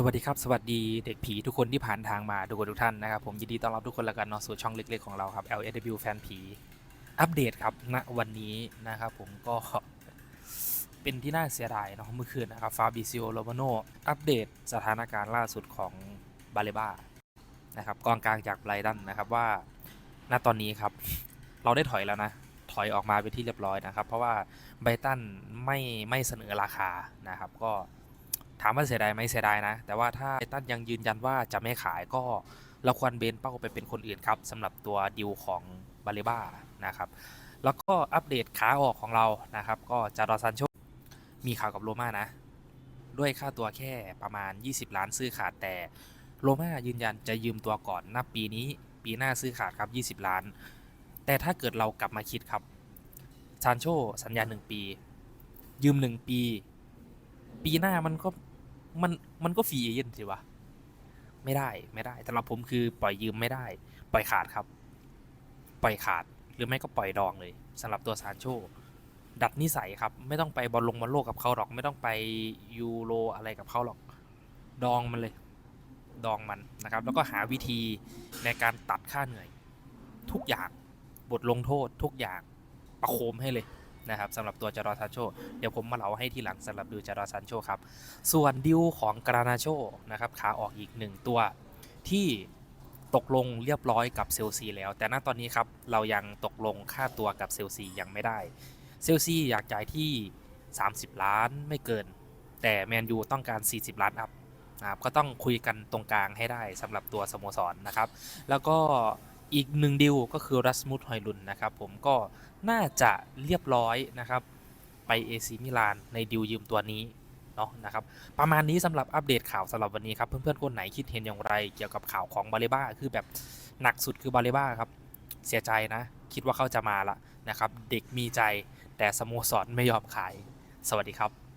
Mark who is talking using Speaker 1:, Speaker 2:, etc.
Speaker 1: สวัสดีครับ สวัสดีเด็กผีทุกคนที่ผ่านทางมาทุกคนทุกท่านนะครับ ผมยินดีต้อนรับทุกคนล้วกันเนาะสู่ช่องเล็กๆของเราครับ LSW แฟนผีอัปเดตครับณวันนี้นะครับผมก็เป็นที่น่าเสียดายเนาะเมื่อคืนนะครับฟาบิซิโอโรมาโนอัปเดตสถานการณ์ล่าสุดของบาเลบานะครับกองกลางจากไบรตันนะครับว่าณตอนนี้ครับ เราได้ถอยแล้วนะ ถอยออกมาเป็นที่เรียบร้อยนะครับ เพราะว่าไบรตันไม่ไม่เสนอราคานะครับก็ ถามว่าเสียดายไหมเสียดายนะ แต่ว่าถ้าไททันยังยืนยันว่าจะไม่ขายก็เราควรเบนเป้าไปเป็นคนอื่นครับสำหรับตัวดิวของบาเลบ้านะครับแล้วก็อัปเดตขาออกของเรานะครับ ก็จารอซันโชมีข่าวกับโรม่านะ ด้วยค่าตัวแค่ประมาณ 20 ล้านซื้อขาดแต่โรม่ายืนยันจะยืมตัวก่อนนับปีนี้ปีหน้าซื้อขาดครับ 20 ล้าน แต่ถ้าเกิดเรากลับมาคิดครับซานโชสัญญา 1 ปี ยืม 1 ปี ปีหน้ามันก็มันมันก็ฟรีเอเย่นสิวะไม่ได้ไม่ได้สำหรับผมคือปล่อยยืมไม่ได้ ปล่อยขาดครับ ปล่อยขาดหรือไม่ก็ปล่อยดองเลยสำหรับตัวซานโชดัดนิสัยครับ ไม่ต้องไปบอลลงบอลโลกกับเขาหรอก ไม่ต้องไปยูโรอะไรกับเขาหรอก ดองมันเลย ดองมันนะครับ แล้วก็หาวิธีในการตัดค่าเหนื่อย ทุกอย่างบทลงโทษทุกอย่างประโคมให้เลย นะครับสำหรับตัวจารอซานโชเดี๋ยวผมมาเล่าให้ทีหลังสำหรับดิวจารอซานโชครับ ส่วนดิวของกรานาโชนะครับขาออกอีกหนึ่งตัวที่ตกลงเรียบร้อยกับเซลซีแล้ว แต่ณตอนนี้ครับเรายังตกลงค่าตัวกับเซลซียังไม่ได้เซลซีอยากจ่ายที่ 30 ล้านไม่เกิน แต่แมนยูต้องการ 40 ล้านอัพนะครับก็ต้องคุยกันตรงกลางให้ได้สำหรับตัวสโมสรนนะครับ แล้วก็อีกหนึ่งดิวก็คือรัสมุดฮอยลุนนะครับผมก็ น่าจะเรียบร้อยนะครับ ไปเอซีมิลานในดิวยืมตัวนี้เนาะนะครับ ประมาณนี้สำหรับอัปเดตข่าวสำหรับวันนี้ครับ เพื่อนๆคนไหนคิดเห็นอย่างไร เกี่ยวกับข่าวของบาเลบ้าคือแบบหนักสุดคือบาเลบ้าครับเสียใจนะ คิดว่าเขาจะมาละนะครับ เด็กมีใจแต่สโมสรไม่ยอมขาย สวัสดีครับ